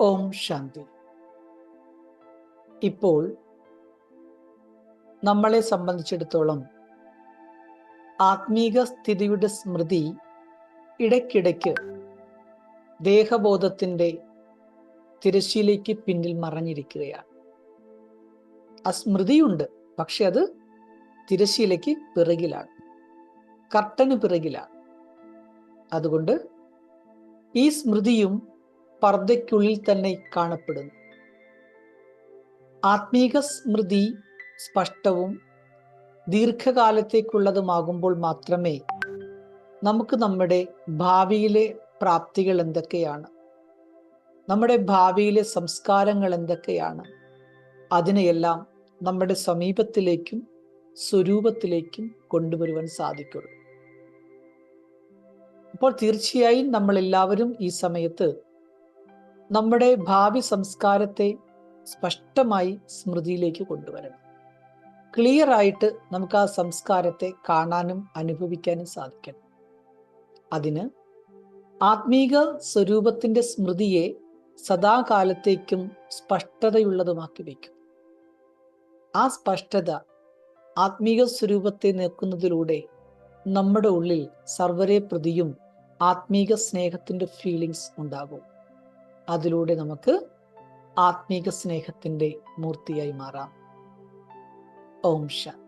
ഓം ശാന്തി. ഇപ്പോൾ നമ്മളെ സംബന്ധിച്ചിടത്തോളം ആത്മീക സ്ഥിതിയുടെ സ്മൃതി ഇടയ്ക്കിടയ്ക്ക് ദേഹബോധത്തിന്റെ തിരശ്ശീലേക്ക് പിന്നിൽ മറഞ്ഞിരിക്കുകയാണ്. ആ സ്മൃതിയുണ്ട് പക്ഷെ അത് തിരശ്ശീലയ്ക്ക് പിറകിലാണ്. കർട്ടന് പിറകിലാണ്. അതുകൊണ്ട് ഈ സ്മൃതിയും പർദ്ദയ്ക്കുള്ളിൽ തന്നെ കാണപ്പെടുന്നു. ആത്മീക സ്മൃതി സ്പഷ്ടവും ദീർഘകാലത്തേക്കുള്ളതുമാകുമ്പോൾ മാത്രമേ നമുക്ക് നമ്മുടെ ഭാവിയിലെ പ്രാപ്തികൾ എന്തൊക്കെയാണ്? നമ്മുടെ ഭാവിയിലെ സംസ്കാരങ്ങൾ എന്തൊക്കെയാണ്? അതിനെയെല്ലാം നമ്മുടെ സമീപത്തിലേക്കും സ്വരൂപത്തിലേക്കും കൊണ്ടുവരുവാൻ സാധിക്കുള്ളൂ. അപ്പോൾ തീർച്ചയായും നമ്മൾ എല്ലാവരും ഈ സമയത്ത് നമ്മുടെ ഭാവി സംസ്കാരത്തെ സ്പഷ്ടമായി സ്മൃതിയിലേക്ക് കൊണ്ടുവരണം. ക്ലിയർ ആയിട്ട് നമുക്ക് ആ സംസ്കാരത്തെ കാണാനും അനുഭവിക്കാനും സാധിക്കണം. അതിന് ആത്മീക സ്വരൂപത്തിന്റെ സ്മൃതിയെ സദാകാലത്തേക്കും സ്പഷ്ടതയുള്ളതുമാക്കി വയ്ക്കും. ആ സ്പഷ്ടത ആത്മീക സ്വരൂപത്തെ നിൽക്കുന്നതിലൂടെ നമ്മുടെ ഉള്ളിൽ സർവരെ പ്രതിയും ആത്മീക സ്നേഹത്തിന്റെ ഫീലിങ്സ് ഉണ്ടാകും. അതിലൂടെ നമുക്ക് ആത്മീക സ്നേഹത്തിന്റെ മൂർത്തിയായി മാറാം. ഓം ശാന്തി